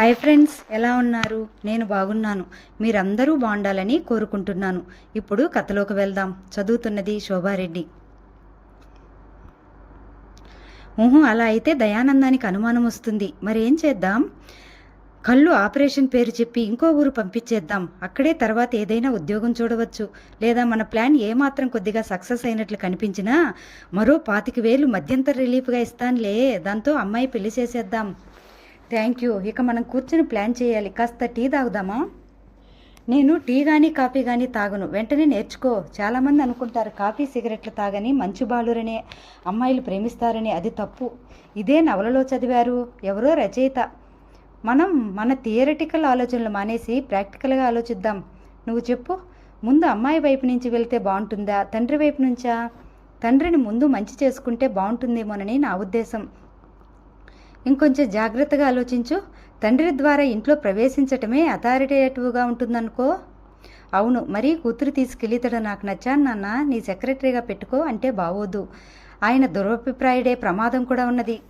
Hi friends ఎలా ఉన్నారు? నేను బాగున్నాను. మీరందరూ బాగుండాలని కోరుకుంటున్నాను. ఇప్పుడు కథలోకి వెళ్దాం. చదువుతున్నది శోభారెడ్డి. ఊహు అలా అయితే దయానందానికి అనుమానం వస్తుంది. మరేం చేద్దాం? కళ్ళు ఆపరేషన్ పేరు చెప్పి ఇంకో ఊరు పంపించేద్దాం. అక్కడే తర్వాత ఏదైనా ఉద్యోగం చూడవచ్చు. లేదా మన ప్లాన్ ఏమాత్రం కొద్దిగా సక్సెస్ అయినట్లు కనిపించినా మరో పాతిక వేలు మధ్యంతర రిలీఫ్గా ఇస్తానులే. దాంతో అమ్మాయి పెళ్ళి చేసేద్దాం. థ్యాంక్ యూ ఇక మనం కూర్చుని ప్లాన్ చేయాలి. కాస్త టీ తాగుదామా? నేను టీ కానీ కాఫీ కానీ తాగను. వెంటనే నేర్చుకో. చాలామంది అనుకుంటారు కాఫీ సిగరెట్లు తాగని మంచి బాలురనే అమ్మాయిలు ప్రేమిస్తారని అది తప్పు. ఇదే నవలలో చదివారు. ఎవరో రచయిత. మనం మన థియరటికల్ ఆలోచనలు మానేసి ప్రాక్టికల్గా ఆలోచిద్దాం. నువ్వు చెప్పు. ముందు అమ్మాయి వైపు నుంచి వెళ్తే బాగుంటుందా? తండ్రి వైపు నుంచా? తండ్రిని ముందు మంచి చేసుకుంటే బాగుంటుందేమోనని నా ఉద్దేశం. ఇంకొంచెం జాగ్రత్తగా ఆలోచించు. తండ్రి ద్వారా ఇంట్లో ప్రవేశించటమే అథారిటేటివ్గా ఉంటుందనుకో. అవును మరీ కూతురు తీసుకెళ్ళి ఇతడు నాకు నచ్చాను నాన్న. నీ సెక్రటరీగా పెట్టుకో అంటే బావోదు. ఆయన దురభిప్రాయుడే ప్రమాదం కూడా ఉన్నది.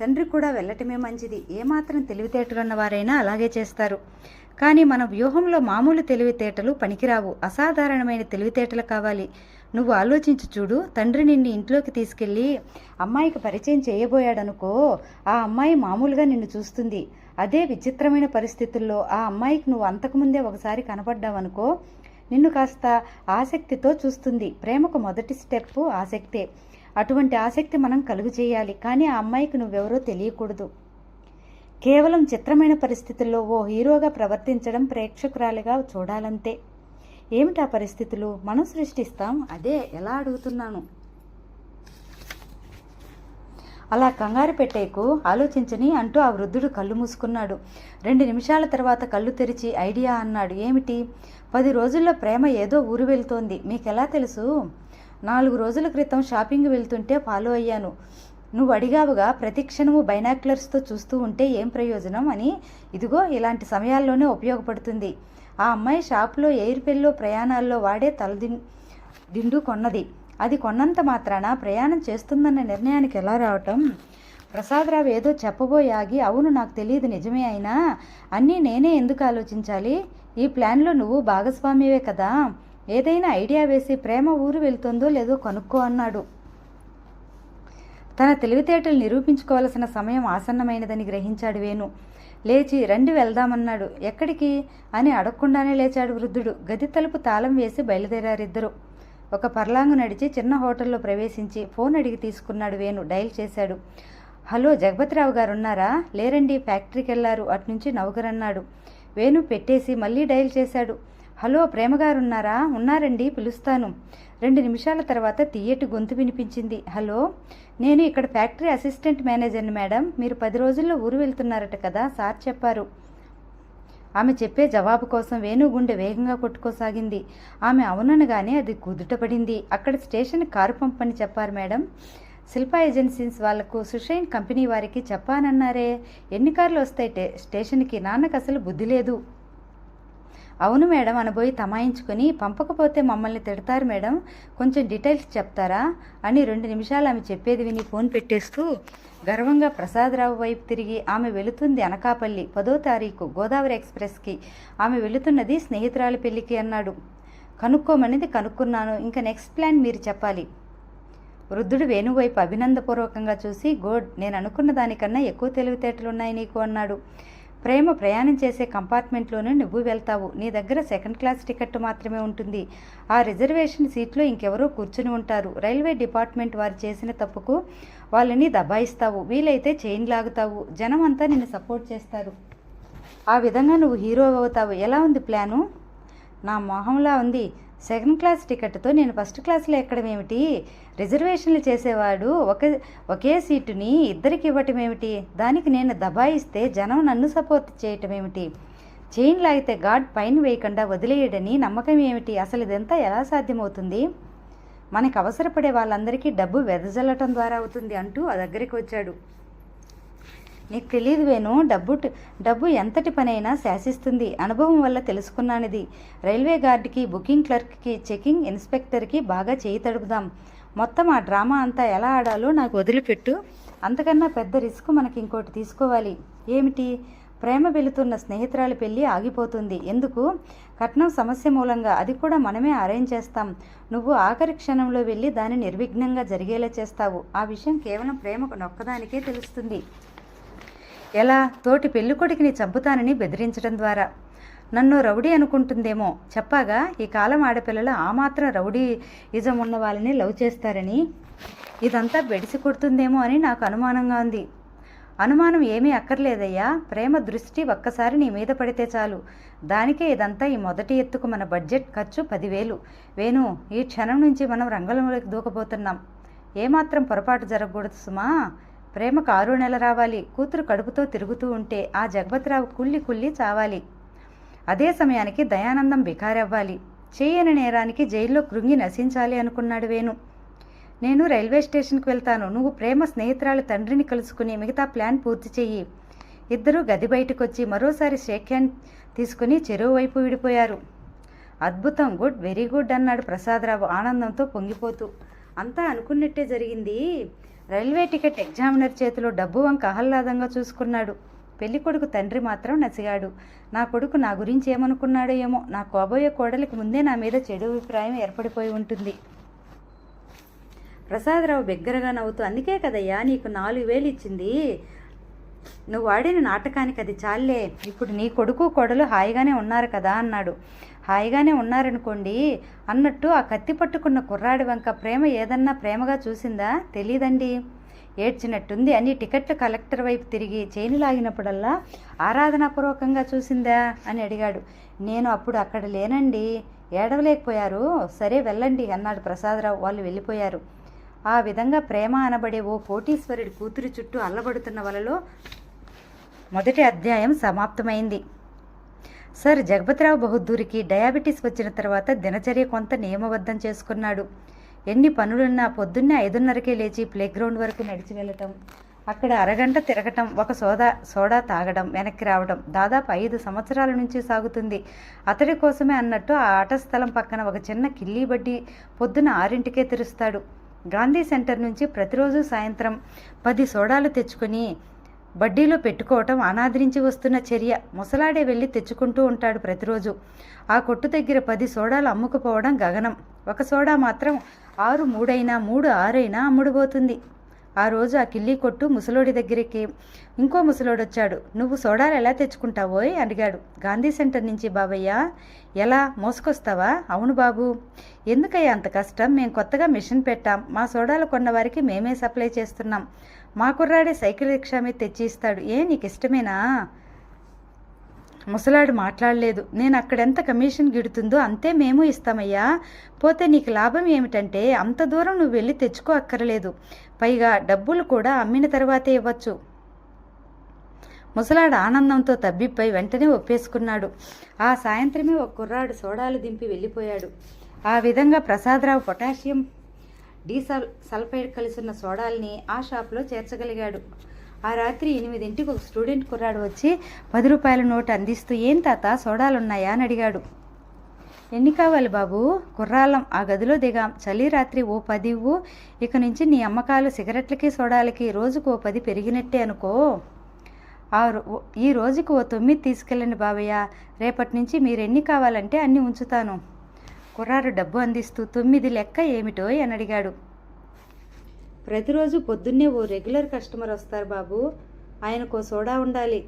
తండ్రి కూడా వెళ్ళటమే మంచిది. ఏమాత్రం తెలివితేటలున్న వారైనా అలాగే చేస్తారు. కానీ మన వ్యూహంలో మామూలు తెలివితేటలు పనికిరావు. అసాధారణమైన తెలివితేటలు కావాలి. నువ్వు ఆలోచించి చూడు. తండ్రి నిన్ను ఇంట్లోకి తీసుకెళ్ళి అమ్మాయికి పరిచయం చేయబోయాడనుకో ఆ అమ్మాయి మామూలుగా నిన్ను చూస్తుంది. అదే విచిత్రమైన పరిస్థితుల్లో ఆ అమ్మాయికి నువ్వు అంతకుముందే ఒకసారి కనపడ్డావనుకో నిన్ను కాస్త ఆసక్తితో చూస్తుంది. ప్రేమకు మొదటి స్టెప్ ఆసక్తే. అటువంటి ఆసక్తి మనం కలుగు చేయాలి కానీ ఆ అమ్మాయికి నువ్వెవరో తెలియకూడదు. కేవలం చిత్రమైన పరిస్థితుల్లో ఓ హీరోగా ప్రవర్తించడం ప్రేక్షకురాలిగా చూడాలంతే. ఏమిటా పరిస్థితులు? మనం సృష్టిస్తాం. అదే ఎలా అడుగుతున్నాను? అలా కంగారు పెట్టేకు ఆలోచించని అంటూ ఆ వృద్ధుడు కళ్ళు మూసుకున్నాడు. రెండు నిమిషాల తర్వాత కళ్ళు తెరిచి ఐడియా అన్నాడు. ఏమిటి? పది రోజుల్లో ప్రేమ ఏదో ఊరు వెళ్తోంది. మీకెలా తెలుసు? నాలుగు రోజుల క్రితం షాపింగ్ వెళ్తుంటే ఫాలో అయ్యాను. నువ్వు అడిగావుగా ప్రతి క్షణము బైనాక్యులర్స్తో చూస్తూ ఉంటే ఏం ప్రయోజనం అని? ఇదిగో ఇలాంటి సమయాల్లోనే ఉపయోగపడుతుంది. ఆ అమ్మాయి షాప్లో ఎయిర్ పెల్లో ప్రయాణాల్లో వాడే తలది దిండు కొన్నది. అది కొన్నంత మాత్రాన ప్రయాణం చేస్తుందన్న నిర్ణయానికి ఎలా రావటం? ప్రసాదరావు ఏదో చెప్పబోయి ఆగి అవును నాకు తెలియదు నిజమే అయినా అన్నీ నేనే ఎందుకు ఆలోచించాలి? ఈ ప్లాన్లో నువ్వు భాగస్వామివే కదా. ఏదైనా ఐడియా వేసి ప్రేమ ఊరు వెళ్తుందో లేదో కనుక్కో అన్నాడు. తన తెలివితేటలు నిరూపించుకోవలసిన సమయం ఆసన్నమైనదని గ్రహించాడు వేణు. లేచి రండి వెళ్దామన్నాడు. ఎక్కడికి? అని అడగకుండానే లేచాడు వృద్ధుడు. గది తలుపు తాళం వేసి బయలుదేరారిద్దరు. ఒక పర్లాంగు నడిచి చిన్న హోటల్లో ప్రవేశించి ఫోన్ అడిగి తీసుకున్నాడు వేణు. డైల్ చేశాడు. హలో జగపతిరావు గారు ఉన్నారా లేరండి ఫ్యాక్టరీకి వెళ్ళారు అట్నుంచి నౌకరన్నాడు వేణు పెట్టేసి మళ్ళీ డైల్ చేశాడు. హలో ప్రేమగారు ఉన్నారా ఉన్నారండి పిలుస్తాను. రెండు నిమిషాల తర్వాత తీయటి గొంతు వినిపించింది. హలో నేను ఇక్కడ ఫ్యాక్టరీ అసిస్టెంట్ మేనేజర్ని మేడం. మీరు పది రోజుల్లో ఊరు వెళ్తున్నారట కదా సార్ చెప్పారు. ఆమె చెప్పే జవాబు కోసం వేణు గుండె వేగంగా కొట్టుకోసాగింది. ఆమె అవుననగానే అది కుదుటపడింది. అక్కడ స్టేషన్ కారు పంపని చెప్పారు మేడం. శిల్పా ఏజెన్సీస్ వాళ్ళకు సుషైన్ కంపెనీ వారికి చెప్పానన్నారే. ఎన్ని కార్లు వస్తాయి స్టేషన్కి? నాన్నకు అసలు బుద్ధి లేదు. అవును మేడం అనబోయి తమాయించుకొని పంపకపోతే మమ్మల్ని తిడతారు మేడం. కొంచెం డీటెయిల్స్ చెప్తారా? అని రెండు నిమిషాలు ఆమె చెప్పేది విని ఫోన్ పెట్టేస్తూ గర్వంగా ప్రసాదరావు వైపు తిరిగి ఆమె వెళుతుంది అనకాపల్లి పదో తారీఖు గోదావరి ఎక్స్ప్రెస్కి. ఆమె వెళుతున్నది స్నేహితురాలి పెళ్ళికి అన్నాడు. కనుక్కోమనేది కనుక్కున్నాను. ఇంకా నెక్స్ట్ ప్లాన్ మీరు చెప్పాలి. వృద్ధుడు వేణువైపు అభినందపూర్వకంగా చూసి గోడ్ నేను అనుకున్న దానికన్నా ఎక్కువ తెలివితేటలున్నాయి నీకు అన్నాడు. ప్రేమ ప్రయాణం చేసే కంపార్ట్మెంట్లోనే నువ్వు వెళ్తావు. నీ దగ్గర సెకండ్ క్లాస్ టికెట్ మాత్రమే ఉంటుంది. ఆ రిజర్వేషన్ సీట్లో ఇంకెవరో కూర్చుని ఉంటారు. రైల్వే డిపార్ట్మెంట్ వారు చేసిన తప్పుకు వాళ్ళని దబాయిస్తావు. వీలైతే చైన్ లాగుతావు. జనం అంతా నిన్ను సపోర్ట్ చేస్తారు. ఆ విధంగా నువ్వు హీరో అవుతావు. ఎలా ఉంది ప్లాను? నా మొహంలా ఉంది. సెకండ్ క్లాస్ టికెట్తో నేను ఫస్ట్ క్లాస్లో ఎక్కడం ఏమిటి? రిజర్వేషన్లు చేసేవాడు ఒక ఒకే సీటుని ఇద్దరికి ఇవ్వటం ఏమిటి? దానికి నేను దబాయిస్తే జనం నన్ను సపోర్ట్ చేయటం ఏమిటి? చైన్ లాగితే గాడ్ పైన వేయకుండా వదిలేయడని నమ్మకం ఏమిటి? అసలు ఇదంతా ఎలా సాధ్యమవుతుంది? మనకు అవసరపడే వాళ్ళందరికీ డబ్బు వెదజల్లటం ద్వారా అవుతుంది అంటూ ఆ దగ్గరికి వచ్చాడు. నీకు తెలియదు వేణు డబ్బు డబ్బు ఎంతటి పనైనా శాసిస్తుంది. అనుభవం వల్ల తెలుసుకున్నానిది. రైల్వే గార్డ్కి బుకింగ్ క్లర్క్కి చెకింగ్ ఇన్స్పెక్టర్కి బాగా చేయి తడుపుదాం. మొత్తం ఆ డ్రామా అంతా ఎలా ఆడాలో నాకు వదిలిపెట్టు. అంతకన్నా పెద్ద రిస్క్ మనకి ఇంకోటి తీసుకోవాలి. ఏమిటి? ప్రేమ వెళుతున్న స్నేహితురాలి పెళ్ళి ఆగిపోతుంది. ఎందుకు? కట్నం సమస్య మూలంగా అది కూడా మనమే అరేంజ్ చేస్తాం. నువ్వు ఆఖరి క్షణంలో వెళ్ళి దాన్ని నిర్విఘ్నంగా జరిగేలా చేస్తావు. ఆ విషయం కేవలం ప్రేమకు నొక్కదానికే తెలుస్తుంది. ఎలా తోటి పెళ్ళికొడుకుని చంపుతానని బెదిరించడం ద్వారా. నన్ను రౌడీ అనుకుంటుందేమో. చెప్పాగా ఈ కాలం ఆడపిల్లలు ఆ మాత్రం రౌడీ ఇజం ఉన్న వాళ్ళని లవ్ చేస్తారని. ఇదంతా బెడిసి కొడుతుందేమో అని నాకు అనుమానంగా ఉంది. అనుమానం ఏమీ అక్కర్లేదయ్యా. ప్రేమ దృష్టి ఒక్కసారి నీ మీద పడితే చాలు. దానికే ఇదంతా ఈ మొదటి ఎత్తుకు మన బడ్జెట్ ఖర్చు పదివేలు. వేణు ఈ క్షణం నుంచి మనం రంగంలోకి దూకబోతున్నాం ఏమాత్రం పొరపాటు జరగకూడదు సుమా. ప్రేమకు ఆరు నెల రావాలి. కూతురు కడుపుతో తిరుగుతూ ఉంటే ఆ జగపతిరావు కుళ్ళి కుళ్ళి చావాలి. అదే సమయానికి దయానందం బికారవ్వాలి. చేయని నేరానికి జైల్లో కృంగి నశించాలి అనుకున్నాడు వేణు. నేను రైల్వే స్టేషన్కి వెళ్తాను. నువ్వు ప్రేమ స్నేహితురాలు తండ్రిని కలుసుకుని మిగతా ప్లాన్ పూర్తి చెయ్యి. ఇద్దరూ గది బయటకు వచ్చి మరోసారి షేక్ హ్యాండ్ తీసుకుని చెరువు వైపు విడిపోయారు. అద్భుతం గుడ్ వెరీ గుడ్ అన్నాడు ప్రసాదరావు ఆనందంతో పొంగిపోతూ. అంతా అనుకున్నట్టే జరిగింది. రైల్వే టికెట్ ఎగ్జామినర్ చేతిలో డబ్బు వంక ఆహ్లాదంగా చూసుకున్నాడు. పెళ్ళి కొడుకు తండ్రి మాత్రం నసిగాడు. నా కొడుకు నా గురించి ఏమనుకున్నాడో ఏమో నా కోబోయే కోడలికి ముందే నా మీద చెడు అభిప్రాయం ఏర్పడిపోయి ఉంటుంది. ప్రసాదరావు బిగ్గరగా నవ్వుతూ అందుకే కదయ్యా నీకు నాలుగు వేలు ఇచ్చింది. నువ్వు ఆడిన నాటకానికి అది చాలే ఇప్పుడు నీ కొడుకు కోడలు హాయిగానే ఉన్నారు కదా అన్నాడు. హాయిగానే ఉన్నారనుకోండి అన్నట్టు ఆ కత్తి పట్టుకున్న కుర్రాడి వంక ప్రేమ ఏదన్నా ప్రేమగా చూసిందా? తెలీదండి. ఏడ్చినట్టుంది. అని టికెట్ల కలెక్టర్ వైపు తిరిగి చేను లాగినప్పుడల్లా ఆరాధనాపూర్వకంగా చూసిందా? అని అడిగాడు. నేను అప్పుడు అక్కడ లేనండి. ఏడవలేకపోయారు. సరే వెళ్ళండి అన్నాడు ప్రసాదరావు. వాళ్ళు వెళ్ళిపోయారు. ఆ విధంగా ప్రేమ అనబడే ఓ కోటీశ్వరుడి కూతురి చుట్టూ అల్లబడుతున్న వలలో మొదటి అధ్యాయం సమాప్తమైంది. సార్ జగపతిరావు బహదూర్కి డయాబెటీస్ వచ్చిన తర్వాత దినచర్య కొంత నియమబద్ధం చేసుకున్నాడు. ఎన్ని పనులున్నా పొద్దున్నే ఐదున్నరకే లేచి ప్లేగ్రౌండ్ వరకు నడిచి వెళ్ళటం అక్కడ అరగంట తిరగటం ఒక సోదా సోడా తాగడం వెనక్కి రావడం దాదాపు ఐదు సంవత్సరాల నుంచి సాగుతుంది. అతడి కోసమే అన్నట్టు ఆ ఆట స్థలం పక్కన ఒక చిన్న కిల్లీ బడ్డీ పొద్దున ఆరింటికే తెరుస్తాడు. గాంధీ సెంటర్ నుంచి ప్రతిరోజు సాయంత్రం పది సోడాలు తెచ్చుకొని బడ్డీలో పెట్టుకోవటం అనాదరించి వస్తున్న చర్య. ముసలాడే వెళ్ళి తెచ్చుకుంటూ ఉంటాడు ప్రతిరోజు. ఆ కొట్టు దగ్గర పది సోడాలు అమ్ముకుపోవడం గగనం. ఒక సోడా మాత్రం ఆరు మూడైనా మూడు ఆరైనా అమ్ముడుపోతుంది. ఆ రోజు ఆ కిల్లీ కొట్టు ముసలోడి దగ్గరికి. ఇంకో ముసలోడు వచ్చాడు నువ్వు సోడాలు ఎలా తెచ్చుకుంటావోయ్? అడిగాడు. గాంధీ సెంటర్ నుంచి బాబయ్య. ఎలా? మోసుకొస్తావా? అవును బాబు. ఎందుకయ్యా అంత కష్టం? మేము కొత్తగా మిషన్ పెట్టాం. మా సోడాలు కొన్న వారికి మేమే సప్లై చేస్తున్నాం. మా కుర్రాడే సైకిల్ రిక్షా మీద తెచ్చి ఇస్తాడు. ఏ నీకు ఇష్టమేనా ముసలాడు మాట్లాడలేదు. నేను అక్కడెంత కమిషన్ గిడుతుందో అంతే మేము ఇస్తామయ్యా. పోతే నీకు లాభం ఏమిటంటే అంత దూరం నువ్వు వెళ్ళి తెచ్చుకో అక్కర్లేదు. పైగా డబ్బులు కూడా అమ్మిన తర్వాతే ఇవ్వచ్చు. ముసలాడు ఆనందంతో తబ్బిప్పై వెంటనే ఒప్పేసుకున్నాడు. ఆ సాయంత్రమే ఒక కుర్రాడు సోడాలు దింపి వెళ్ళిపోయాడు. ఆ విధంగా ప్రసాదరావు పొటాషియం డీసల్ సల్ఫైడ్ కలిసిన సోడాల్ని ఆ షాప్లో చేర్చగలిగాడు. ఆ రాత్రి ఎనిమిదింటికి ఒక స్టూడెంట్ కుర్రాడు వచ్చి పది రూపాయల నోటు అందిస్తూ ఏం తాత సోడాలున్నాయా? అని అడిగాడు. ఎన్ని కావాలి బాబు? కుర్రాళ్ళం ఆ గదిలో దిగాం. చలి రాత్రి ఓ పది ఇవ్వు. ఇక నుంచి నీ అమ్మకాలు సిగరెట్లకి సోడాలకి రోజుకు ఓ పది పెరిగినట్టే అనుకో. ఆ రో- ఈ రోజుకి ఓ తొమ్మిది తీసుకెళ్ళండి బాబయ్య. రేపటి నుంచి మీరు ఎన్ని కావాలంటే అన్ని ఉంచుతాను. కుర్రాడు డబ్బు అందిస్తూ తొమ్మిది లెక్క ఏమిటో అని అడిగాడు. ప్రతిరోజు పొద్దున్నే ఓ రెగ్యులర్ కస్టమర్ వస్తారు బాబు. ఆయనకో సోడా ఉండాలి.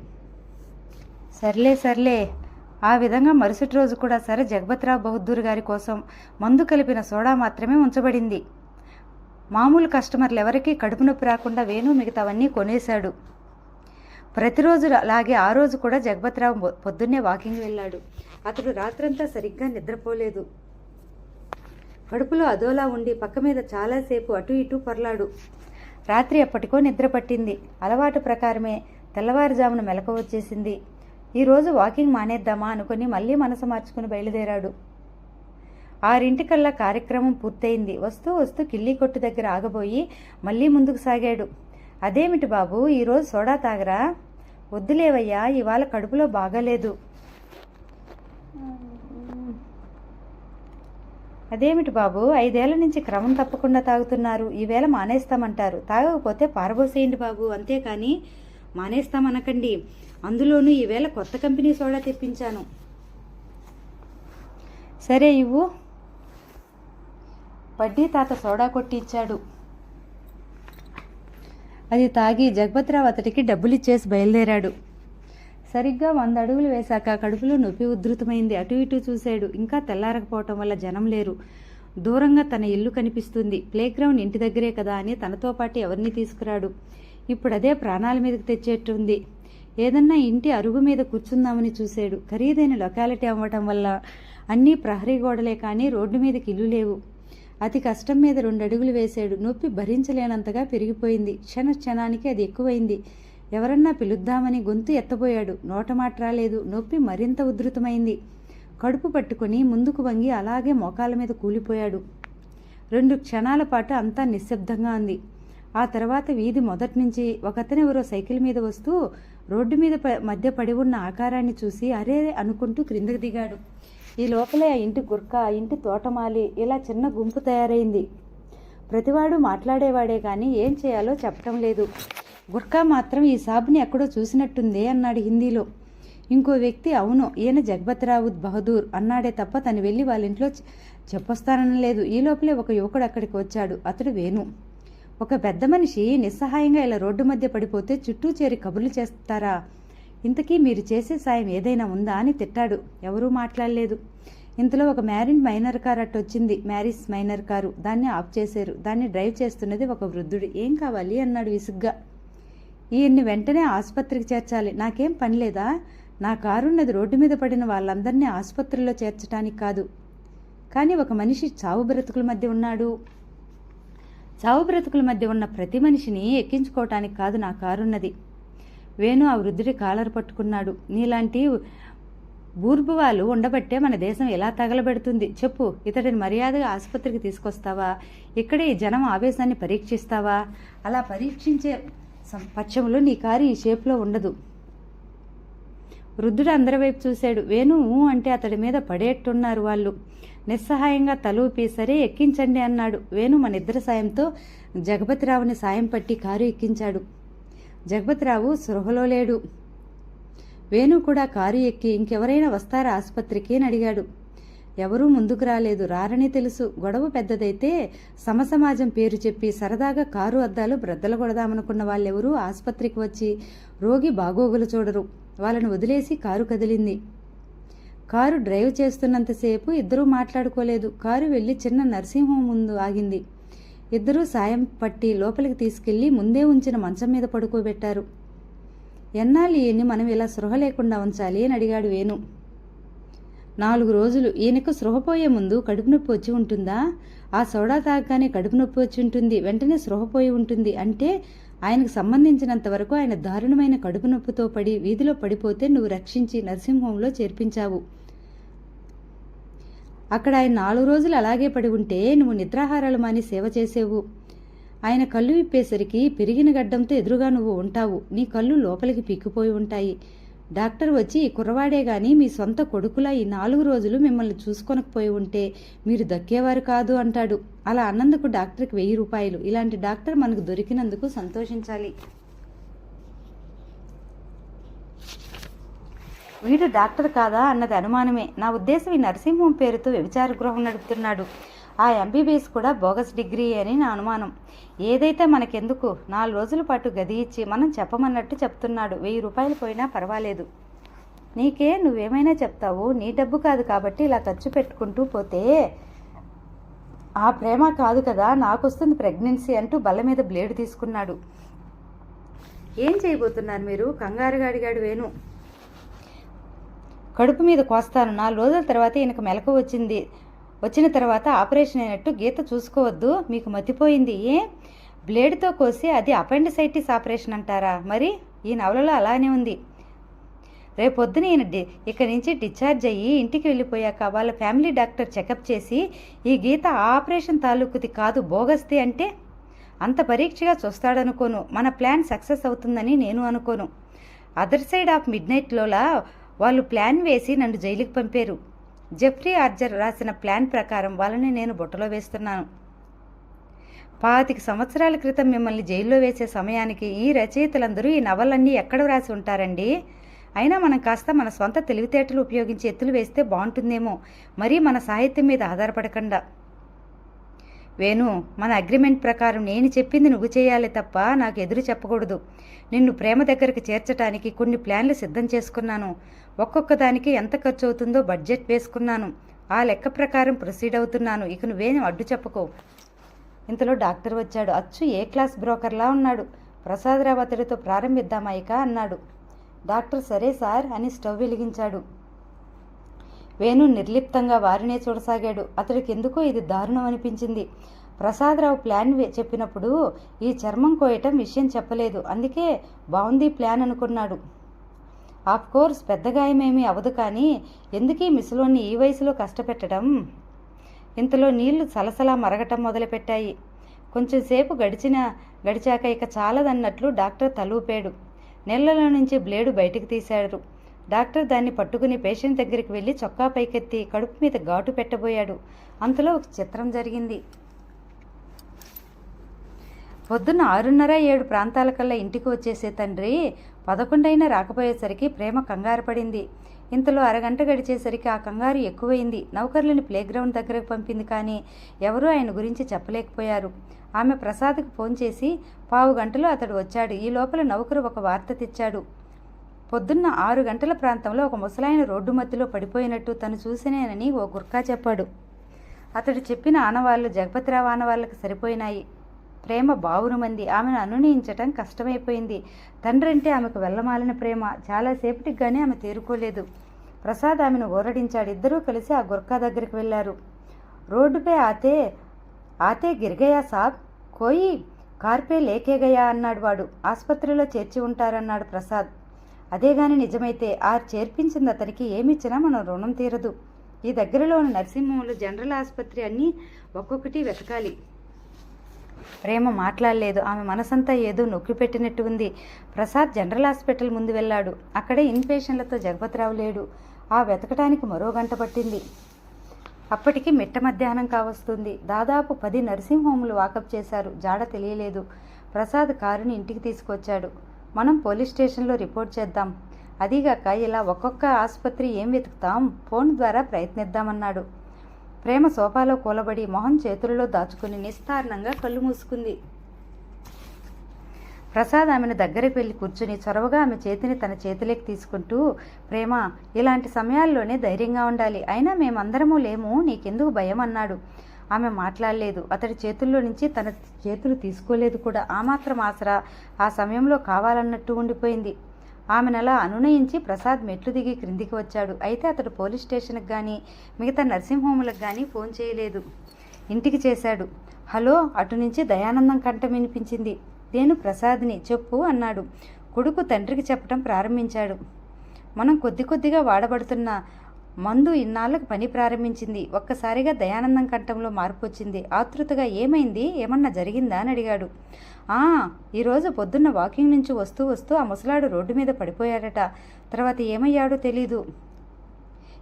సర్లే సర్లే. ఆ విధంగా మరుసటి రోజు కూడా సరే జగపతిరావు బహదూర్ గారి కోసం మందు కలిపిన సోడా మాత్రమే ఉంచబడింది. మామూలు కస్టమర్లు ఎవరికీ కడుపు నొప్పి రాకుండా వేణు మిగతావన్నీ కొనేశాడు. ప్రతిరోజు అలాగే ఆ రోజు కూడా జగపతిరావు పొద్దున్నే వాకింగ్ వెళ్ళాడు. అతడు రాత్రంతా సరిగ్గా నిద్రపోలేదు. కడుపులో అదోలా ఉండి పక్క మీద చాలాసేపు అటు ఇటు పొరలాడు. రాత్రి ఎప్పటికో నిద్ర పట్టింది. అలవాటు ప్రకారమే తెల్లవారుజామున మెలకు వచ్చేసింది. ఈరోజు వాకింగ్ మానేద్దామా అనుకుని మళ్ళీ మనసు మార్చుకుని బయలుదేరాడు. ఆరింటికల్లా కార్యక్రమం పూర్తయింది. వస్తూ వస్తూ కిల్లీ కొట్టు దగ్గర ఆగబోయి మళ్ళీ ముందుకు సాగాడు. అదేమిటి బాబు ఈరోజు సోడా తాగరా? వద్దులేవయ్యా ఇవాళ కడుపులో బాగాలేదు. అదేమిటి బాబు? ఐదేళ్ళ నుంచి క్రమం తప్పకుండా తాగుతున్నారు. ఈవేళ మానేస్తామంటారు. తాగకపోతే పారబోసేయండి బాబు. అంతేకాని మానేస్తామనకండి. అందులోనూ ఈవేళ కొత్త కంపెనీ సోడా తెప్పించాను. సరే ఇవ్వు. వడ్డీ తాత సోడా కొట్టి ఇచ్చాడు అది తాగి జగపతిరావు అతడికి డబ్బులు ఇచ్చేసి బయలుదేరాడు. సరిగ్గా వంద అడుగులు వేశాక కడుపులో నొప్పి ఉధృతమైంది. అటు ఇటు చూశాడు. ఇంకా తెల్లారకపోవటం వల్ల జనం లేరు. దూరంగా తన ఇల్లు కనిపిస్తుంది. ప్లేగ్రౌండ్ ఇంటి దగ్గరే కదా అని తనతో పాటు ఎవరిని తీసుకురాడు. ఇప్పుడు అదే ప్రాణాల మీదకి తెచ్చేట్టుంది. ఏదన్నా ఇంటి అరుగు మీద కూర్చుందామని చూశాడు. ఖరీదైన లొకాలిటీ అవ్వటం వల్ల అన్నీ ప్రహరీ గోడలే కానీ రోడ్డు మీదకి ఇల్లు లేవు. అతి కష్టం మీద రెండు అడుగులు వేశాడు. నొప్పి భరించలేనంతగా పెరిగిపోయింది. క్షణ క్షణానికి అది ఎక్కువైంది. ఎవరన్నా పిలుద్దామని గొంతు ఎత్తబోయాడు. నోట మాట రాలేదు. నొప్పి మరింత ఉధృతమైంది. కడుపు పట్టుకొని ముందుకు వంగి అలాగే మోకాల మీద కూలిపోయాడు. రెండు క్షణాల పాటు అంతా నిశ్శబ్దంగా ఉంది. ఆ తర్వాత వీధి మొదటి నుంచి ఒకతను ఎవరో సైకిల్ మీద వస్తూ రోడ్డు మీద ప- మధ్య పడి ఉన్న ఆకారాన్ని చూసి అరే అనుకుంటూ క్రిందకు దిగాడు. ఈ లోపలే ఆ ఇంటి గుర్క ఆ ఇంటి తోటమాలి ఇలా చిన్న గుంపు తయారైంది. ప్రతివాడు మాట్లాడేవాడే కానీ ఏం చేయాలో చెప్పటం లేదు. గుర్కా మాత్రం ఈ సాబుని ఎక్కడో చూసినట్టుందే అన్నాడు హిందీలో. ఇంకో వ్యక్తి అవును ఈయన జగపతిరావు బహదూర్ అన్నాడే తప్ప తను వెళ్ళి వాళ్ళ ఇంట్లో చెప్పొస్తానని లేదు. ఈ లోపలే ఒక యువకుడు అక్కడికి వచ్చాడు అతడు వేణు. ఒక పెద్ద మనిషి నిస్సహాయంగా ఇలా రోడ్డు మధ్య పడిపోతే చుట్టూ చేరి కబుర్లు చేస్తారా? ఇంతకీ మీరు చేసే సాయం ఏదైనా ఉందా అని తిట్టాడు. ఎవరూ మాట్లాడలేదు. ఇంతలో ఒక మ్యారిన్ మైనర్ కార్ అట్టు వచ్చింది. Morris Minor car. దాన్ని ఆఫ్ చేశారు. దాన్ని డ్రైవ్ చేస్తున్నది ఒక వృద్ధుడు. ఏం కావాలి? అన్నాడు విసుగ్గా. ఈయన్ని వెంటనే ఆసుపత్రికి చేర్చాలి. నాకేం పని లేదా? నా కారున్నది రోడ్డు మీద పడిన వాళ్ళందరినీ ఆసుపత్రిలో చేర్చడానికి కాదు. కానీ ఒక మనిషి చావు బ్రతుకుల మధ్య ఉన్నాడు. చావు బ్రతుకుల మధ్య ఉన్న ప్రతి మనిషిని ఎక్కించుకోవటానికి కాదు నా కారున్నది. వేణు ఆ వృద్ధుడి కాలర్ పట్టుకున్నాడు. నీలాంటి బూర్భువాలు ఉండబట్టే మన దేశం ఎలా తగలబెడుతుంది? చెప్పు. ఇతడిని మర్యాదగా ఆసుపత్రికి తీసుకొస్తావా? ఇక్కడే ఈ జనం ఆవేశాన్ని పరీక్షిస్తావా? అలా పరీక్షించే పక్షంలో నీ కారు ఈ షేప్లో ఉండదు. వృద్ధుడు అందరి వైపు చూశాడు. వేణు ఊ అంటే అతడి మీద పడేట్టున్నారు వాళ్ళు. నిస్సహాయంగా తలూపి సరే ఎక్కించండి అన్నాడు. వేణు మన ఇద్దరి సాయంతో జగపతిరావుని సాయం పట్టి కారు ఎక్కించాడు. జగపతిరావు సృహలో లేడు. వేణు కూడా కారు ఎక్కి ఇంకెవరైనా వస్తారా ఆసుపత్రికి అని అడిగాడు. ఎవరూ ముందుకు రాలేదు. రారని తెలుసు. గొడవ పెద్దదైతే సమసమాజం పేరు చెప్పి సరదాగా కారు అద్దాలు బ్రద్దలగొడదామనుకున్న వాళ్ళెవరూ ఆసుపత్రికి వచ్చి రోగి బాగోగులు చూడరు. వాళ్ళని వదిలేసి కారు కదిలింది. కారు డ్రైవ్ చేస్తున్నంతసేపు ఇద్దరూ మాట్లాడుకోలేదు. కారు వెళ్ళి చిన్న నర్సింహం ముందు ఆగింది. ఇద్దరూ సాయం పట్టి లోపలికి తీసుకెళ్ళి ముందే ఉంచిన మంచం మీద పడుకోబెట్టారు. ఎన్నాళ్ళు ఈయన్ని మనం ఇలా సృహ లేకుండా ఉంచాలి అని అడిగాడు వేణు. నాలుగు రోజులు ఈయనకు సృహపోయే ముందు కడుపు నొప్పి వచ్చి ఉంటుందా? ఆ సోడా తాగగానే కడుపు నొప్పి వచ్చి ఉంటుంది వెంటనే సృహపోయి ఉంటుంది అంటే ఆయనకు సంబంధించినంత వరకు ఆయన దారుణమైన కడుపు నొప్పితో పడి వీధిలో పడిపోతే నువ్వు రక్షించి నర్సింహంలో చేర్పించావు. అక్కడ ఆయన నాలుగు రోజులు అలాగే పడి ఉంటే నువ్వు నిద్రాహారాలు మాని సేవ చేసేవు. ఆయన కళ్ళు విప్పేసరికి పెరిగిన గడ్డంతో ఎదురుగా నువ్వు ఉంటావు. నీ కళ్ళు లోపలికి పీక్కుపోయి ఉంటాయి. డాక్టర్ వచ్చి కుర్రవాడే గాని మీ సొంత కొడుకులా ఈ నాలుగు రోజులు మిమ్మల్ని చూసుకొనకపోయి ఉంటే మీరు దక్కేవారు కాదు అంటాడు. అలా అన్నందుకు డాక్టర్కి వెయ్యి రూపాయలు. ఇలాంటి డాక్టర్ మనకు దొరికినందుకు సంతోషించాలి. వీడు డాక్టర్ కాదా అన్నది అనుమానమే. నా ఉద్దేశం ఈ నరసింహం పేరుతో వ్యభిచార గృహం నడుపుతున్నాడు. ఆ ఎంబీబీఎస్ కూడా బోగస్ డిగ్రీ అని నా అనుమానం. ఏదైతే మనకెందుకు? నాలుగు రోజుల పాటు గది ఇచ్చి మనం చెప్పమన్నట్టు చెప్తున్నాడు. వెయ్యి రూపాయలు పోయినా పర్వాలేదు. నీకే నువ్వేమైనా చెప్తావు? నీ డబ్బు కాదు కాబట్టి ఇలా ఖర్చు పెట్టుకుంటూ పోతే ఆ ప్రేమ కాదు కదా? నాకు వస్తుంది ప్రెగ్నెన్సీ అంటూ బల్ల మీద బ్లేడ్ తీసుకున్నాడు. ఏం చేయబోతున్నారు మీరు? కంగారుగా అడిగాడు వేణు. కడుపు మీద కోస్తాను. నాలుగు రోజుల తర్వాత ఈయనకు మెలకు వచ్చింది. వచ్చిన తర్వాత ఆపరేషన్ అయినట్టు గీత చూసుకోవద్దు మీకు మతిపోయింది ఏ? బ్లేడ్తో కోసి అది అపెండిసైటిస్ ఆపరేషన్ అంటారా? మరి ఈ నవలలో అలానే ఉంది. రేపొద్దున ఈయన డి ఇక నుంచి డిశ్చార్జ్ అయ్యి ఇంటికి వెళ్ళిపోయాక వాళ్ళ ఫ్యామిలీ డాక్టర్ చెకప్ చేసి ఈ గీత ఆపరేషన్ తాలూకుది కాదు బోగస్ది అంటే అంత పరీక్షగా చూస్తాడనుకోను మన ప్లాన్ సక్సెస్ అవుతుందని నేను అనుకోను. అదర్ సైడ్ ఆఫ్ మిడ్ నైట్లోలా వాళ్ళు ప్లాన్ వేసి నన్ను జైలుకి పంపారు. జెఫ్రీ ఆర్జర్ రాసిన ప్లాన్ ప్రకారం వాళ్ళని నేను బుట్టలో వేస్తున్నాను. పాతిక సంవత్సరాల క్రితం మిమ్మల్ని జైల్లో వేసే సమయానికి ఈ రచయితలందరూ ఈ నవలన్నీ ఎక్కడ వ్రాసి ఉంటారండి? అయినా మనం కాస్త మన సొంత తెలివితేటలు ఉపయోగించి ఎత్తులు వేస్తే బాగుంటుందేమో. మరీ మన సాహిత్యం మీద ఆధారపడకుండా. వేణు మన అగ్రిమెంట్ ప్రకారం నేను చెప్పింది నువ్వు చేయాలి తప్ప నాకు ఎదురు చెప్పకూడదు. నిన్ను ప్రేమ దగ్గరకు చేర్చడానికి కొన్ని ప్లాన్లు సిద్ధం చేసుకున్నాను. ఒక్కొక్క దానికి ఎంత ఖర్చు అవుతుందో బడ్జెట్ వేసుకున్నాను. ఆ లెక్క ప్రకారం ప్రొసీడ్ అవుతున్నాను. ఇక నువ్వేం అడ్డు చెప్పుకో. ఇంతలో డాక్టర్ వచ్చాడు. అచ్చు ఏ క్లాస్ బ్రోకర్లా ఉన్నాడు? ప్రసాదరావు అతడితో ప్రారంభిద్దామా ఇక? అన్నాడు. డాక్టర్ సరే సార్ అని స్టవ్ వెలిగించాడు. వేణు నిర్లిప్తంగా వారినే చూడసాగాడు. అతడికి ఎందుకో ఇది దారుణం అనిపించింది. ప్రసాదరావు ప్లాన్ చెప్పినప్పుడు ఈ చర్మం కోయటం విషయం చెప్పలేదు. అందుకే బాగుంది ప్లాన్ అనుకున్నాడు. ఆఫ్ కోర్స్ పెద్ద గాయమేమీ అవదు కానీ ఎందుకీ మిసులోని ఈ వయసులో కష్టపెట్టడం? ఇంతలో నీళ్ళు సలసలా మరగటం మొదలుపెట్టాయి. కొంచెంసేపు గడిచిన గడిచాక ఇక చాలదన్నట్లు డాక్టర్ తలూపాడు. నీళ్ళలో నుంచి బ్లేడు బయటికి తీశాడు. డాక్టర్ దాన్ని పట్టుకుని పేషెంట్ దగ్గరికి వెళ్ళి చొక్కా పైకెత్తి కడుపు మీద ఘాటు పెట్టబోయాడు. అంతలో ఒక చిత్రం జరిగింది. పొద్దున్న ఆరున్నర ఏడు ప్రాంతాల కల్లా ఇంటికి వచ్చేసే తండ్రి పదకొండైనా రాకపోయేసరికి ప్రేమ కంగారు పడింది. ఇంతలో అరగంట గడిచేసరికి ఆ కంగారు ఎక్కువైంది. నౌకర్లని ప్లేగ్రౌండ్ దగ్గరకు పంపింది కానీ ఎవరూ ఆయన గురించి చెప్పలేకపోయారు. ఆమె ప్రసాద్కు ఫోన్ చేసి పావు గంటలో అతడు వచ్చాడు. ఈ లోపల నౌకరు ఒక వార్త తెచ్చాడు. పొద్దున్న ఆరు గంటల ప్రాంతంలో ఒక ముసలాయన రోడ్డు మధ్యలో పడిపోయినట్టు తను చూసినేనని ఓ గుర్కా చెప్పాడు. అతడు చెప్పిన ఆనవాళ్ళు జగపతిరావు ఆనవాళ్ళకి సరిపోయినాయి. ప్రేమ బావురుమంది. ఆమెను అనునయించటం కష్టమైపోయింది. తండ్రి అంటే ఆమెకు వెళ్ళమాలిన ప్రేమ. చాలాసేపటికి కానీ ఆమె తేరుకోలేదు. ప్రసాద్ ఆమెను ఊరడించాడు ఇద్దరూ కలిసి ఆ గుర్కా దగ్గరికి వెళ్ళారు. రోడ్డుపై ఆతే ఆతే గిరిగయా సాబ్ కోయి కార్పే లేకేగయా అన్నాడు వాడు. ఆసుపత్రిలో చేర్చి ఉంటారన్నాడు ప్రసాద్. అదేగాని నిజమైతే ఆ చేర్పించింది అతనికి ఏమిచ్చినా మనం రుణం తీరదు. ఈ దగ్గరలో ఉన్న నర్సింహంలో జనరల్ ఆసుపత్రి అన్నీ ఒక్కొక్కటి వెతకాలి. ప్రేమ మాట్లాడలేదు. ఆమె మనసంతా ఏదో నొక్కి పెట్టినట్టు ఉంది. ప్రసాద్ జనరల్ హాస్పిటల్ ముందు వెళ్ళాడు. అక్కడే ఇన్పేషన్లతో జగపతిరావు లేడు. ఆ వెతకటానికి మరో గంట పట్టింది. అప్పటికి మిట్ట మధ్యాహ్నం కావస్తుంది. దాదాపు పది నర్సింగ్ హోమ్లు వాకప్ చేశారు. జాడ తెలియలేదు. ప్రసాద్ కారుని ఇంటికి తీసుకొచ్చాడు. మనం పోలీస్ స్టేషన్లో రిపోర్ట్ చేద్దాం. అదీగాక ఇలా ఒక్కొక్క ఆసుపత్రి ఏం వెతుకుతాం? ఫోన్ ద్వారా ప్రయత్నిద్దామన్నాడు. ప్రేమ సోఫాలో కూలబడి మొహం చేతులలో దాచుకుని నిస్తారణంగా కళ్ళు మూసుకుంది. ప్రసాద్ ఆమెను దగ్గరికి వెళ్ళి కూర్చుని చొరవగా ఆమె చేతిని తన చేతిలోకి తీసుకుంటూ ప్రేమ ఇలాంటి సమయాల్లోనే ధైర్యంగా ఉండాలి. అయినా మేమందరము లేము. నీకెందుకు భయం? అన్నాడు. ఆమె మాట్లాడలేదు. అతడి చేతుల్లో నుంచి తన చేతులు తీసుకోలేదు కూడా. ఆ మాత్రం ఆసరా. ఆ సమయంలో కావాలన్నట్టు ఉండిపోయింది. ఆమెనలా అనునయించి ప్రసాద్ మెట్లు దిగి క్రిందికి వచ్చాడు. అయితే అతడు పోలీస్ స్టేషన్కి కానీ మిగతా నర్సింగ్ హోములకు కానీ ఫోన్ చేయలేదు. ఇంటికి చేశాడు. హలో అటు నుంచి దయానందం కంఠం వినిపించింది. నేను ప్రసాద్ని చెప్పు అన్నాడు. కొడుకు తండ్రికి చెప్పడం ప్రారంభించాడు. మనం కొద్ది కొద్దిగా వాడబడుతున్న మందు ఇన్నాళ్ళకు పని ప్రారంభించింది. ఒక్కసారిగా దయానందం కంఠంలో మార్పు వచ్చింది ఆతృతగా ఏమైంది? ఏమన్నా జరిగిందా? అని అడిగాడు. ఆ ఈరోజు పొద్దున్న వాకింగ్ నుంచి వస్తూ వస్తూ ఆ ముసలాడు రోడ్డు మీద పడిపోయాడట. తర్వాత ఏమయ్యాడో తెలీదు.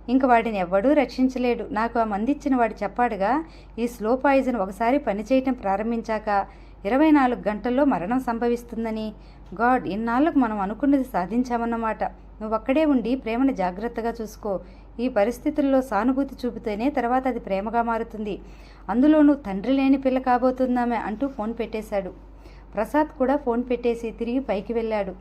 ఇంక వాడిని ఎవ్వడూ రక్షించలేడు. నాకు ఆ మందిచ్చిన వాడు చెప్పాడుగా ఈ స్లో పాయిజన్ ఒకసారి పనిచేయటం ప్రారంభించాక ఇరవై నాలుగు గంటల్లో మరణం సంభవిస్తుందని. గాడ్ ఇన్నాళ్ళకు మనం అనుకున్నది సాధించామన్నమాట. నువ్వక్కడే ఉండి ప్రేమను జాగ్రత్తగా చూసుకో. ఈ పరిస్థితుల్లో సానుభూతి చూపితేనే తర్వాత అది ప్రేమగా మారుతుంది. అందులోనూ తండ్రి లేని పిల్ల కాబోతుందామె అంటూ ఫోన్ పెట్టేశాడు. ప్రసాద్ కూడా ఫోన్ పెట్టేసి తిరిగి పైకి వెళ్ళాడు.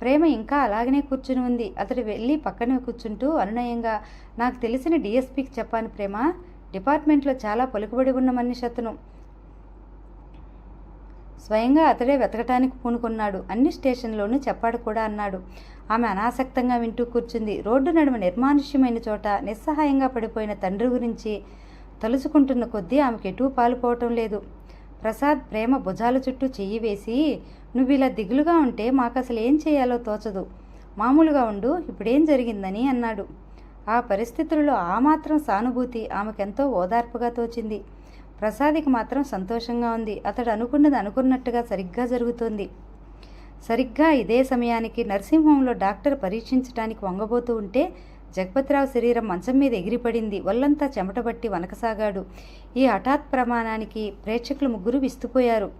ప్రేమ ఇంకా అలాగనే కూర్చుని ఉంది. అతడు వెళ్ళి పక్కనే కూర్చుంటూ అనునయంగా నాకు తెలిసిన డిఎస్పీకి చెప్పాను ప్రేమ. డిపార్ట్మెంట్లో చాలా పలుకుబడి ఉన్న మనిషి అతను స్వయంగా అతడే వెతకటానికి పూనుకున్నాడు. అన్ని స్టేషన్లోనూ చెప్పాడు కూడా అన్నాడు. ఆమె అనాసక్తంగా వింటూ కూర్చుంది. రోడ్డు నడుమ నిర్మానుష్యమైన చోట నిస్సహాయంగా పడిపోయిన తండ్రి గురించి తలుచుకుంటున్న కొద్దీ ఆమెకు ఎటూ పాలుపోవటం లేదు. ప్రసాద్ ప్రేమ భుజాల చుట్టూ చెయ్యి వేసి నువ్వు ఇలా దిగులుగా ఉంటే మాకు అసలు ఏం చేయాలో తోచదు. మామూలుగా ఉండు ఇప్పుడేం జరిగిందని అన్నాడు. ఆ పరిస్థితులలో ఆ మాత్రం సానుభూతి ఆమెకెంతో ఓదార్పుగా తోచింది. ప్రసాద్కి మాత్రం సంతోషంగా ఉంది. అతడు అనుకున్నది అనుకున్నట్టుగా సరిగ్గా జరుగుతోంది. సరిగ్గా ఇదే సమయానికి నర్సింహంలో డాక్టర్ పరీక్షించడానికి వంగబోతూ ఉంటే జగపతిరావు శరీరం మంచం మీద ఎగిరిపడింది. ఒళ్ళంతా చెమటబట్టి వనకసాగాడు. ఈ హఠాత్ ప్రమాణానికి ప్రేక్షకులు ముగ్గురు విస్తుపోయారు.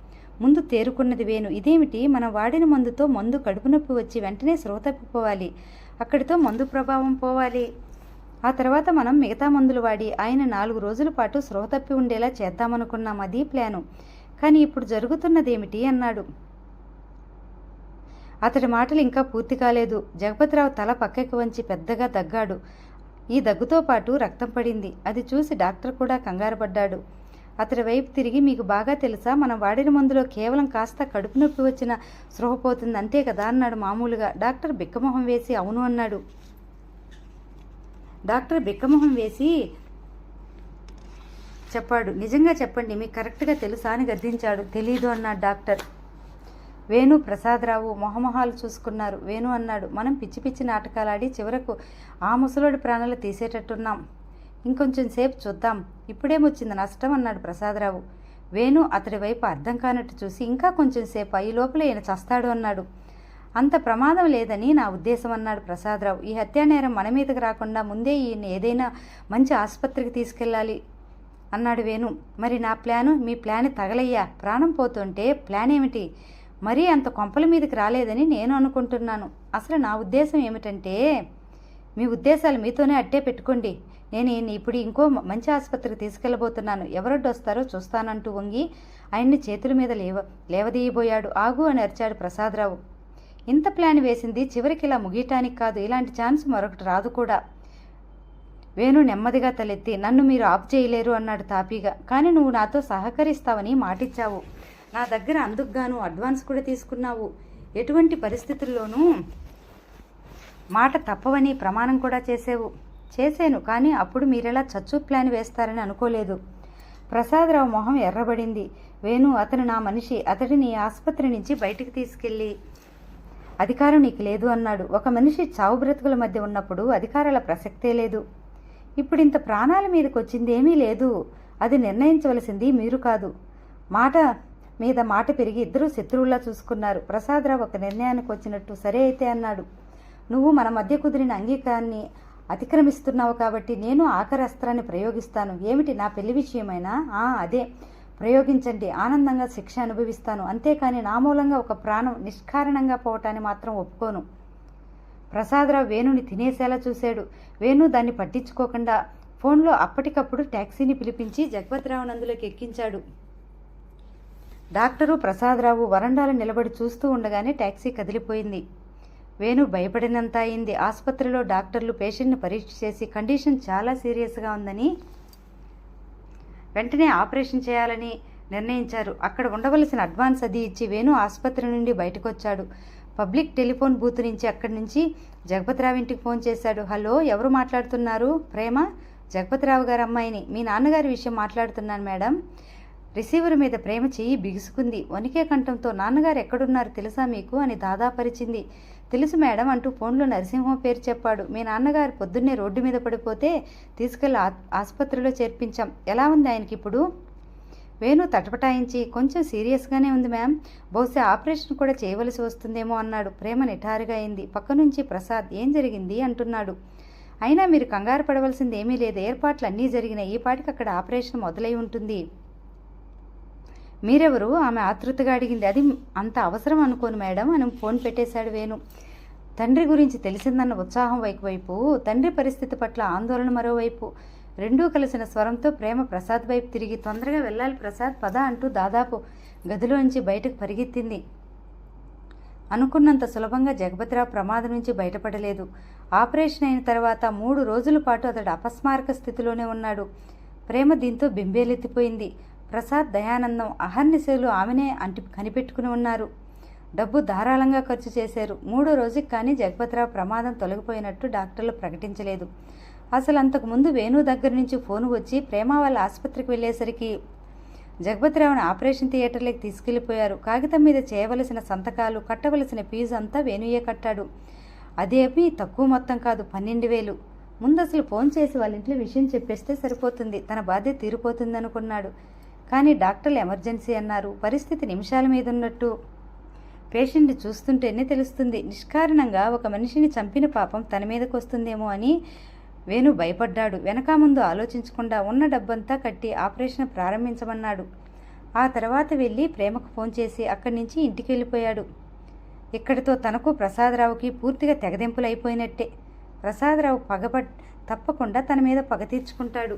ముందు తేరుకున్నది వేణు. ఇదేమిటి? మనం వాడిన మందుతో మందు కడుపు నొప్పి వచ్చి వెంటనే స్రోత తప్పిపోవాలి అక్కడితో మందు ప్రభావం పోవాలి. ఆ తర్వాత మనం మిగతా మందులు వాడి ఆయన నాలుగు రోజుల పాటు స్రోత తప్పి ఉండేలా చేద్దామనుకున్నాం. అది ప్లాను. కానీ ఇప్పుడు జరుగుతున్నదేమిటి? అన్నాడు. అతడి మాటలు ఇంకా పూర్తి కాలేదు. జగపతిరావు తల పక్కకి వంచి పెద్దగా దగ్గాడు. ఈ దగ్గుతో పాటు రక్తం పడింది. అది చూసి డాక్టర్ కూడా కంగారుపడ్డాడు. అతడి వైపు తిరిగి మీకు బాగా తెలుసా? మనం వాడిన మందులో కేవలం కాస్త కడుపు నొప్పి వచ్చిన స్పృహపోతుంది అంతే కదా? అన్నాడు మామూలుగా. డాక్టర్ బిక్కమొహం వేసి అవును అన్నాడు. డాక్టర్ బిక్కమొహం వేసి చెప్పాడు. నిజంగా చెప్పండి మీకు కరెక్ట్గా తెలుసా? అని గర్దించాడు తెలీదు అన్నాడు డాక్టర్. వేణు ప్రసాదరావు మొహమొహాలు చూసుకున్నారు. వేణు అన్నాడు మనం పిచ్చి పిచ్చి నాటకాలాడి చివరకు ఆ ముసలోడి ప్రాణాలు తీసేటట్టున్నాం. ఇంకొంచెం సేపు చూద్దాం. ఇప్పుడేమొచ్చింది నష్టం అన్నాడు ప్రసాదరావు. వేణు అతడి వైపు అర్థం కానట్టు చూసి ఇంకా కొంచెం సేపు అయ్యి లోపల ఈయన చస్తాడు అన్నాడు. అంత ప్రమాదం లేదని నా ఉద్దేశం అన్నాడు ప్రసాదరావు. ఈ హత్యానేరం మన మీదకి రాకుండా ముందే ఈయన ఏదైనా మంచి ఆసుపత్రికి తీసుకెళ్ళాలి అన్నాడు వేణు. మరి నా ప్లాను మీ ప్లాన్ తగలయ్యా. ప్రాణం పోతుంటే ప్లాన్ ఏమిటి? మరీ అంత కొంపల మీదకి రాలేదని నేను అనుకుంటున్నాను. అసలు నా ఉద్దేశం ఏమిటంటే మీ ఉద్దేశాలు మీతోనే అట్టే పెట్టుకోండి. నేను ఈయన్ని ఇప్పుడు ఇంకో మంచి ఆసుపత్రికి తీసుకెళ్ళబోతున్నాను. ఎవరొడ్డు వస్తారో చూస్తానంటూ వంగి ఆయన్ని చేతుల మీద లేవ లేవదీయబోయాడు. ఆగు అని అరిచాడు ప్రసాదరావు. ఇంత ప్లాన్ వేసింది చివరికి ఇలా ముగియటానికి కాదు. ఇలాంటి ఛాన్స్ మరొకటి రాదు కూడా. వేణు నెమ్మదిగా తలెత్తి నన్ను మీరు ఆప్ చేయలేరు అన్నాడు తాపీగా. కానీ నువ్వు నాతో సహకరిస్తావని మాటిచ్చావు. నా దగ్గర అందుకుగాను అడ్వాన్స్ కూడా తీసుకున్నావు. ఎటువంటి పరిస్థితుల్లోనూ మాట తప్పవని ప్రమాణం కూడా చేసేవు. చేశాను కానీ అప్పుడు మీరెలా చచ్చు ప్లాన్ వేస్తారని అనుకోలేదు. ప్రసాదరావు మొహం ఎర్రబడింది. వేణు అతను నా మనిషి. అతడిని ఆసుపత్రి నుంచి బయటికి తీసుకెళ్ళి అధికారం నీకు లేదు అన్నాడు. ఒక మనిషి చావు బ్రతుకుల మధ్య ఉన్నప్పుడు అధికారాల ప్రసక్తే లేదు. ఇప్పుడు ఇంత ప్రాణాల మీదకి వచ్చింది ఏమీ లేదు. అది నిర్ణయించవలసింది మీరు కాదు. మాట మీద మాట పెరిగి ఇద్దరూ శత్రువులా చూసుకున్నారు. ప్రసాదరావు ఒక నిర్ణయానికి వచ్చినట్టు సరే అయితే అన్నాడు. నువ్వు మన మధ్య కుదిరిన అంగీకారాన్ని అతిక్రమిస్తున్నావు కాబట్టి నేను ఆఖరి అస్త్రాన్ని ప్రయోగిస్తాను. ఏమిటి నా పెళ్ళి విషయమైనా? ఆ అదే. ప్రయోగించండి. ఆనందంగా శిక్ష అనుభవిస్తాను. అంతేకాని నా మూలంగా ఒక ప్రాణం నిష్కారణంగా పోవటాన్ని మాత్రం ఒప్పుకోను. ప్రసాదరావు వేణుని తినేసేలా చూశాడు. వేణు దాన్ని పట్టించుకోకుండా ఫోన్లో అప్పటికప్పుడు ట్యాక్సీని పిలిపించి జగపతిరావు నందులోకి ఎక్కించాడు. డాక్టరు ప్రసాదరావు వరండాలో నిలబడి చూస్తూ ఉండగానే ట్యాక్సీ కదిలిపోయింది. వేణు భయపడినంత అయింది. ఆసుపత్రిలో డాక్టర్లు పేషెంట్ని పరీక్ష చేసి కండిషన్ చాలా సీరియస్గా ఉందని వెంటనే ఆపరేషన్ చేయాలని నిర్ణయించారు. అక్కడ ఉండవలసిన అడ్వాన్స్ అది ఇచ్చి వేణు ఆసుపత్రి నుండి బయటకొచ్చాడు. పబ్లిక్ టెలిఫోన్ బూత్ నుంచి అక్కడి నుంచి జగపతిరావు ఇంటికి ఫోన్ చేశాడు. హలో ఎవరు మాట్లాడుతున్నారు? ప్రేమ? జగపతిరావు గారు అమ్మాయిని. మీ నాన్నగారి విషయం మాట్లాడుతున్నాను మేడం. రిసీవర్ మీద ప్రేమ చెయ్యి బిగుసుకుంది. వణికే కంఠంతో నాన్నగారు ఎక్కడున్నారు తెలుసా మీకు? అని దాదాపరిచింది. తెలుసు మేడం అంటూ ఫోన్లో నరసింహం పేరు చెప్పాడు. మీ నాన్నగారు పొద్దున్నే రోడ్డు మీద పడిపోతే తీసుకెళ్ళి ఆ- ఆసుపత్రిలో చేర్పించాం. ఎలా ఉంది ఆయనకి ఇప్పుడు? వేణు తటపటాయించి కొంచెం సీరియస్గానే ఉంది మ్యామ్. బహుశా ఆపరేషన్ కూడా చేయవలసి వస్తుందేమో అన్నాడు. ప్రేమ నిఠారుగా అయింది. పక్క నుంచి ప్రసాద్ ఏం జరిగింది? అంటున్నాడు. అయినా మీరు కంగారు పడవలసింది ఏమీ లేదు. ఏర్పాట్లు అన్నీ జరిగినాయి. ఈ పాటికి అక్కడ ఆపరేషన్ మొదలై ఉంటుంది. మీరెవరు? ఆమె ఆతృతగా అడిగింది. అది అంత అవసరం అనుకోను మేడం. అని ఫోన్ పెట్టేశాడు వేణు. తండ్రి గురించి తెలిసిందన్న ఉత్సాహం వైపు తండ్రి పరిస్థితి పట్ల ఆందోళన మరోవైపు. రెండూ కలిసిన స్వరంతో ప్రేమ ప్రసాద్ వైపు తిరిగి తొందరగా వెళ్ళాలి ప్రసాద్ పద అంటూ దాదాపు గదిలోంచి బయటకు పరిగెత్తింది. అనుకున్నంత సులభంగా జగపతిరావు ప్రమాదం నుంచి బయటపడలేదు. ఆపరేషన్ అయిన తర్వాత మూడు రోజుల పాటు అతడు అపస్మారక స్థితిలోనే ఉన్నాడు. ప్రేమ దీంతో బింబేలెత్తిపోయింది. ప్రసాద్ దయానందం అహర్నిశలు ఆమెనే అంటి కనిపెట్టుకుని ఉన్నారు. డబ్బు ధారాళంగా ఖర్చు చేశారు. మూడో రోజుకి కానీ జగపతిరావు ప్రమాదం తొలగిపోయినట్టు డాక్టర్లు ప్రకటించలేదు. అసలు అంతకుముందు వేణు దగ్గర నుంచి ఫోన్ వచ్చి ప్రేమ వాళ్ళ ఆసుపత్రికి వెళ్ళేసరికి జగపతిరావుని ఆపరేషన్ థియేటర్లోకి తీసుకెళ్ళిపోయారు కాగితం మీద చేయవలసిన సంతకాలు కట్టవలసిన ఫీజు అంతా వేణుయే కట్టాడు. అదేమీ తక్కువ మొత్తం కాదు పన్నెండు వేలు. ముందు అసలు ఫోన్ చేసి వాళ్ళ ఇంట్లో విషయం చెప్పేస్తే సరిపోతుంది. తన బాధ్యత తీరిపోతుంది అనుకున్నాడు కానీ డాక్టర్లు ఎమర్జెన్సీ అన్నారు. పరిస్థితి నిమిషాల మీద ఉన్నట్టు పేషెంట్ చూస్తుంటేనే తెలుస్తుంది? నిష్కారణంగా ఒక మనిషిని చంపిన పాపం తన మీదకు వస్తుందేమో అని వేణు భయపడ్డాడు. వెనక ముందు ఆలోచించకుండా ఉన్న డబ్బంతా కట్టి ఆపరేషన్ ప్రారంభించమన్నాడు. ఆ తర్వాత వెళ్ళి ప్రేమకు ఫోన్ చేసి అక్కడి నుంచి ఇంటికి వెళ్ళిపోయాడు ఇక్కడితో తనకు ప్రసాదరావుకి పూర్తిగా తెగదెంపులైపోయినట్టే. ప్రసాదరావు పగబట్ తప్పకుండా తన మీద పగ తీర్చుకుంటాడు.